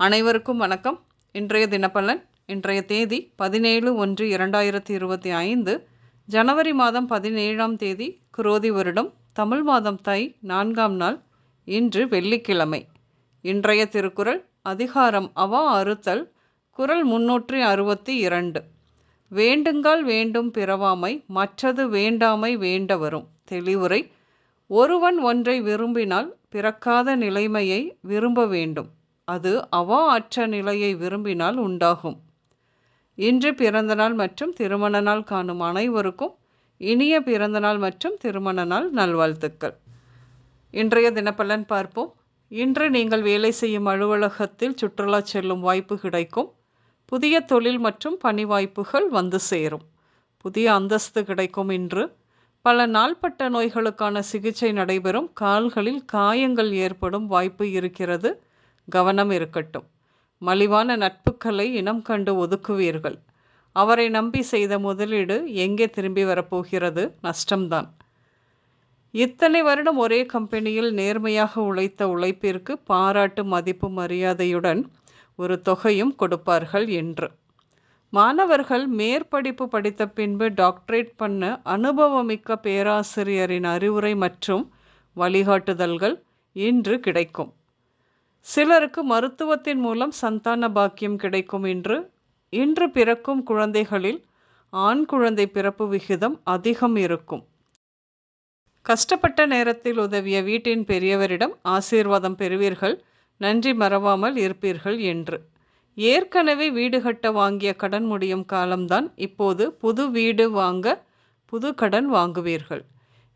அனைவருக்கும் வணக்கம். இன்றைய தினப்பலன் இன்றைய தேதி பதினேழு ஒன்று இரண்டாயிரத்தி இருபத்தி ஐந்து ஜனவரி மாதம் பதினேழாம் தேதி குரோதி வருடம் தமிழ் மாதம் தை நான்காம் நாள் இன்று வெள்ளிக்கிழமை. இன்றைய திருக்குறள் அதிகாரம் அவா அறுத்தல் குரல் முன்னூற்றி அறுபத்தி இரண்டு. வேண்டுங்கால் வேண்டும் பிறவாமை மற்றது வேண்டாமை வேண்ட வரும் தெளிவுரை ஒருவன் ஒன்றை விரும்பினால் பிறக்காத நிலைமையை விரும்ப வேண்டும். அது அவா அற்ற நிலையை விரும்பினால் உண்டாகும். இன்று பிறந்தநாள் மற்றும் திருமண நாள் காணும் அனைவருக்கும் இனிய பிறந்தநாள் மற்றும் திருமண நாள் நல்வாழ்த்துக்கள். இன்றைய தினப்பலன் பார்ப்போம். இன்று நீங்கள் வேலை செய்யும் அலுவலகத்தில் சுற்றுலா செல்லும் வாய்ப்பு கிடைக்கும். புதிய தொழில் மற்றும் பணி வாய்ப்புகள் வந்து சேரும். புதிய அந்தஸ்து கிடைக்கும் இன்று. பல நாள்பட்ட நோய்களுக்கான சிகிச்சை நடைபெறும். கால்களில் காயங்கள் ஏற்படும் வாய்ப்பு இருக்கிறது. கவனம் இருக்கட்டும். மலிவான நட்புகளை இனம் கண்டு ஒதுக்குவீர்கள். அவரை நம்பி செய்த முதலீடு எங்கே திரும்பி வரப்போகிறது? நஷ்டம்தான். இத்தனை வருடம் ஒரே கம்பெனியில் நேர்மையாக உழைத்த உழைப்பிற்கு பாராட்டு மதிப்பு மரியாதையுடன் ஒரு தொகையும் கொடுப்பார்கள் என்று. மாணவர்கள் மேற்படிப்பு படித்த பின்பு டாக்டரேட் பண்ண அனுபவமிக்க பேராசிரியரின் அறிவுரை மற்றும் வழிகாட்டுதல்கள் இன்று கிடைக்கும். சிலருக்கு மருத்துவத்தின் மூலம் சந்தான பாக்கியம் கிடைக்கும் என்று இன்று பிறக்கும் குழந்தைகளில் ஆண் குழந்தை பிறப்பு விகிதம் அதிகம் இருக்கும். கஷ்டப்பட்ட நேரத்தில் உதவிய வீட்டின் பெரியவரிடம் ஆசீர்வாதம் பெறுவீர்கள். நன்றி மறவாமல் இருப்பீர்கள் என்று. ஏற்கனவே வீடு கட்ட வாங்கிய கடன் முடியும் காலம்தான். இப்போது புது வீடு வாங்க புது கடன் வாங்குவீர்கள்.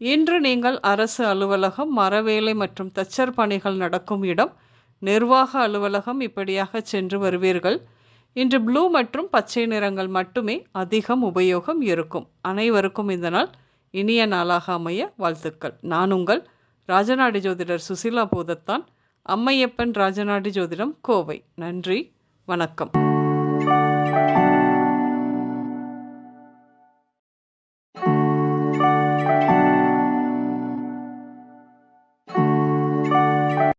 இன்று நீங்கள் அரசு அலுவலகம் மரவேலை மற்றும் தச்சர் பணிகள் நடக்கும் இடம். நிர்வாக அலுவலகம் இப்படியாக சென்று வருவீர்கள். இன்று ப்ளூ மற்றும் பச்சை நிறங்கள் மட்டுமே அதிகம் உபயோகம் இருக்கும். அனைவருக்கும் இந்த நாள் இனிய நாளாக அமைய வாழ்த்துக்கள். நான் உங்கள் ராஜநாடி ஜோதிடர் சுசிலா போதத்தான் அம்மையப்பன் ராஜநாடி ஜோதிடம் கோவை. நன்றி வணக்கம்.